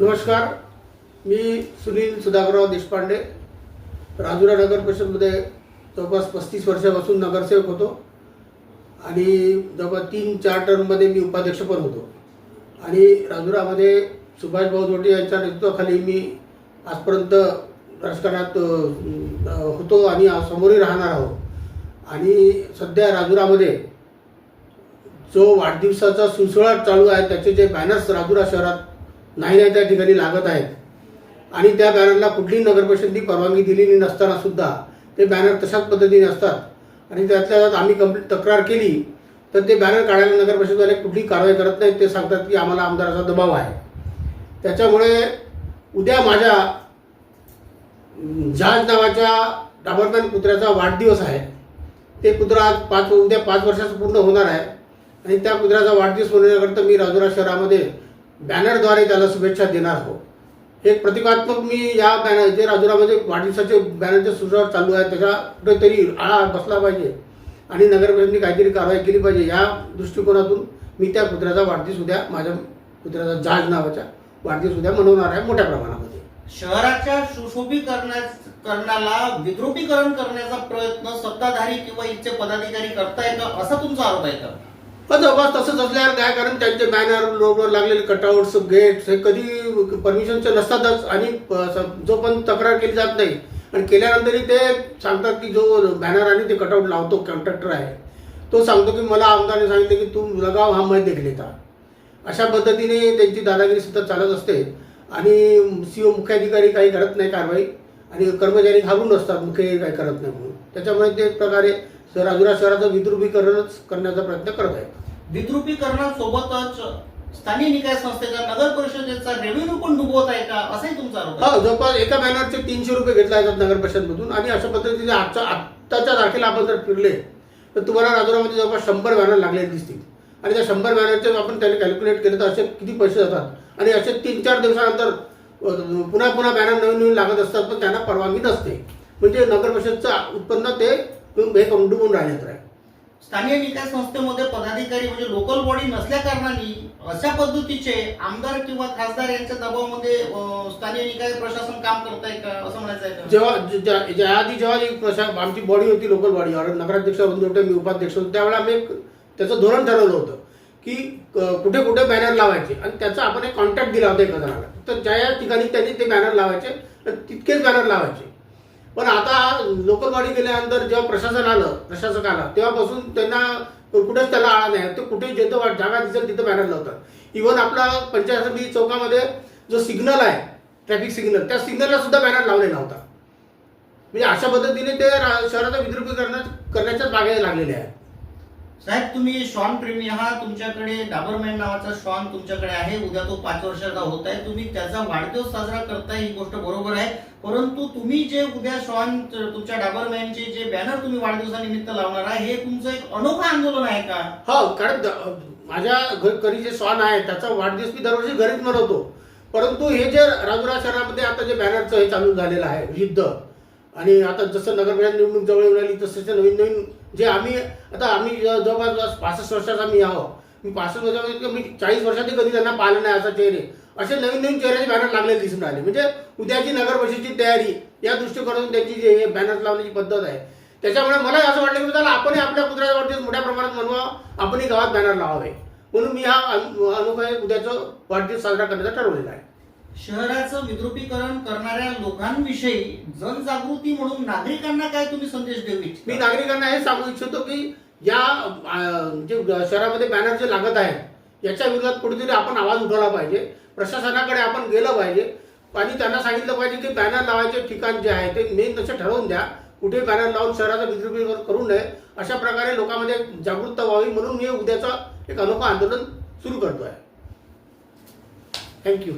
नमस्कार मी सुनील सुधाकरराव देशपांडे. राजुरा नगर परिषदमध्ये जवळपास पस्तीस वर्षापासून नगरसेवक होतो आणि जवळपास तीन चार टर्ममध्ये मी उपाध्यक्ष पण होतो. आणि राजुरामध्ये सुभाषभाऊ जोटे यांच्या नेतृत्वाखाली मी आजपर्यंत राजकारणात होतो आणि समोरही राहणार आहोत. आणि सध्या राजुरामध्ये जो वाढदिवसाचा सुळसुळाट चालू आहे त्याचे जे बॅनर्स राजुरा शहरात नाही नाही त्या ठिकाणी लागत आहेत. आणि त्या बॅनरला कुठलीही नगरपरिषदेने परवानगी दिलेली नसताना सुद्धा ते बॅनर तशाच पद्धतीने असतात. आणि त्यातल्या त्यात आम्ही कंप्लीट तक्रार केली तर ते बॅनर काढायला नगरपरिषदवाले कुठलीही कारवाई करत नाहीत. ते सांगतात की आम्हाला आमदाराचा दबाव आहे. त्याच्यामुळे उद्या माझ्या अं, जहाज नावाच्या डाबरमॅन कुत्र्याचा वाढदिवस आहे. ते कुत्रा आज पाच उद्या पाच वर्षाचं पूर्ण होणार आहे. आणि त्या कुत्र्याचा वाढदिवस होण्याकरता मी राजुरा शहरामध्ये बॅनरद्वारे त्याला शुभेच्छा देणार आहोत. एक प्रतिकात्मक मी या बॅनर जे राजुरामध्ये वाढदिवसाचे बॅनरचे सुरुवात चालू आहे त्याच्या कुठेतरी आळा बसला पाहिजे आणि नगरपरिषदेने काहीतरी कारवाई केली पाहिजे या दृष्टिकोनातून मी त्या कुत्र्याचा वाढदिवस उद्या माझ्या कुत्र्याचा जहाज नावाच्या वाढदिवस उद्या मनवणार आहे मोठ्या प्रमाणामध्ये. शहराच्या सुशोभीकरणा करण्याला विद्रुपीकरण करण्याचा प्रयत्न सत्ताधारी किंवा इच्छे पदाधिकारी करताय का? असा तुमचा आरोप आहे का? पण जवळपास तसंच असल्यावर काय कारण? त्यांचे बॅनर रोडवर लागलेले कटआउट्स गेट्स हे कधी परमिशनचे नसतातच. आणि प- स- जो पण तक्रार केली जात नाही आणि केल्यानंतरही ते सांगतात की जो बॅनर आणि ते कटआउट लावतो कॉन्ट्रॅक्टर आहे. तो सांगतो की मला आमदाराने सांगितलं की तू लगाव हा मैं देख लेता. अशा पद्धतीने त्यांची दादागिरी सतत चालत असते. आणि सी ओ मुख्याधिकारी काही करत नाही कारवाई. आणि कर्मचारी घाबरून असतात मुख्य काही करत नाही म्हणून. त्याच्यामुळे ते एक प्रकारे राजुरा शहराचं विद्रुपीकरणच करण्याचा प्रयत्न करत आहेत. विद्रुपीकरणासोबतच स्थानिक निकाय संस्थेचा नगर परिषदेचा रेव्हेन्यू पण डुबवत आहे का? असाही तुमचा आरोप आहे. हो जवळपास एका बॅनरचे तीनशे रुपये घेतला जातात नगर परिषदमधून आणि अशा पद्धतीने आजच्या आत्ताच्या तारखेला आपण जर फिरले तर तुम्हाला राजुरामध्ये जवळपास शंभर बॅनर लागलेले दिसतील. आणि त्या शंभर बॅनरचे आपण त्याला कॅल्क्युलेट केलं तर असे किती पैसे जातात? आणि असे तीन चार दिवसानंतर अ, पुन्हा पुन्हा बॅनर नवीन नवीन लागत असतात पण त्यांना परवानगी नसते. म्हणजे नगर परिषदचं उत्पन्न ते हे करून डुबून राहिलेत आहे स्थानीय निकाय संस्थेमध्ये पदाधिकारी म्हणजे लोकल बॉडी नसल्या कारणाने अशा पद्धतीचे आमदार किंवा खासदार यांच्या दबावामध्ये अं, स्थानिय निकाय प्रशासन काम करत आहे का? असं म्हणायचं आहे जेव्हा ज्या आधी जेव्हा आमची बॉडी होती लोकल बॉडी नगराध्यक्ष अरुण मी उपाध्यक्ष होतो त्यावेळेला आम्ही त्याचं धोरण ठरवलं होतं की कुठे कुठे बॅनर लावायचे. आणि त्याचा आपण एक कॉन्टॅक्ट दिला होता एका जणाला. तर ज्या या ठिकाणी त्यांनी ते बॅनर लावायचे तितकेच बॅनर लावायचे. पण आता लोकल बॉडी गेल्यानंतर जेव्हा प्रशासन आलं प्रशासक आला तेव्हापासून त्यांना कुठेच त्याला आळा नाही. ते कुठे जिथं वा- जागा दिसेल तिथं बॅनर लावतात. इव्हन आपला पंचायत समिती चौकामध्ये जो सिग्नल आहे ट्रॅफिक सिग्नल त्या सिग्नलला सुद्धा बॅनर लावलेला होता म्हणजे अशा पद्धतीने ते रा- शहराचं विद्रुपीकरण करण्याच्याच मागे लागलेले आहे साहेब तुम्ही श्वान प्रेमी आहात तुमच्याकडे डाबरमॅन नावाचा श्वान तुमच्याकडे आहे उद्या तो पाच वर्षाचा होत आहे तुम्ही त्याचा वाढदिवस साजरा करताय ही गोष्ट बरोबर आहे. परंतु तुम्ही जे उद्या श्वान तुमच्या डाबरमॅनचे जे बॅनर तुम्ही वाढदिवसानिमित्त लावणार आहे हे तुमचं एक अनोखं आंदोलन आहे का? हो कारण द- माझ्या घरी जे श्वान आहे त्याचा वाढदिवस मी दरवर्षी घरीच मनवतो. परंतु हे जे राजुरा शहरामध्ये आता जे बॅनरचं हे चालू झालेलं आहे युद्ध आणि आता जसं नगरप्रधान निवडणूक जवळ येऊन राहिली तसं नवीन नवीन जे आम्ही आता आम्ही जवळपास पासष्ट वर्षाचा मी आहो. मी पासष्ट वर्षामध्ये म्हणजे मी चाळीस वर्षात कधी त्यांना पाहिलं नाही असा चेहरे. असे नवीन नवीन चेहऱ्याचे बॅनर लागलेले दिसून राहिले. म्हणजे उद्याची नगर परिषदेची तयारी या दृष्टिकोनातून त्यांची जे बॅनर लावण्याची पद्धत आहे. त्याच्यामुळे मला असं वाटलं की त्याला आपणही आपल्या कुत्र्याचा वाढदिवस मोठ्या प्रमाणात मनवा आपणही गावात बॅनर लावावे. म्हणून मी हा अनु- अनोखा उद्याचं वाढदिवस साजरा करण्याचा ठरवलेला आहे. शहराचं विद्रुपीकरण करणाऱ्या लोकांविषयी जनजागृती म्हणून नागरिकांना काय तुम्ही संदेश देऊ मी नागरिकांना हे सांगू इच्छितो की या जे शहरामध्ये बॅनर जे लागत आहेत याच्या विरोधात कुठेतरी आपण आवाज उठवला पाहिजे. प्रशासनाकडे आपण गेलं पाहिजे. आणि त्यांना सांगितलं पाहिजे की बॅनर लावायचे ठिकाण जे आहे ते मेन तसे ठरवून द्या. कुठे बॅनर लावून शहराचं विद्रुपीकरण करू नये. अशा प्रकारे लोकांमध्ये जागृतता व्हावी म्हणून मी उद्याचं एक अनोखं आंदोलन सुरू करतो आहे थँक्यू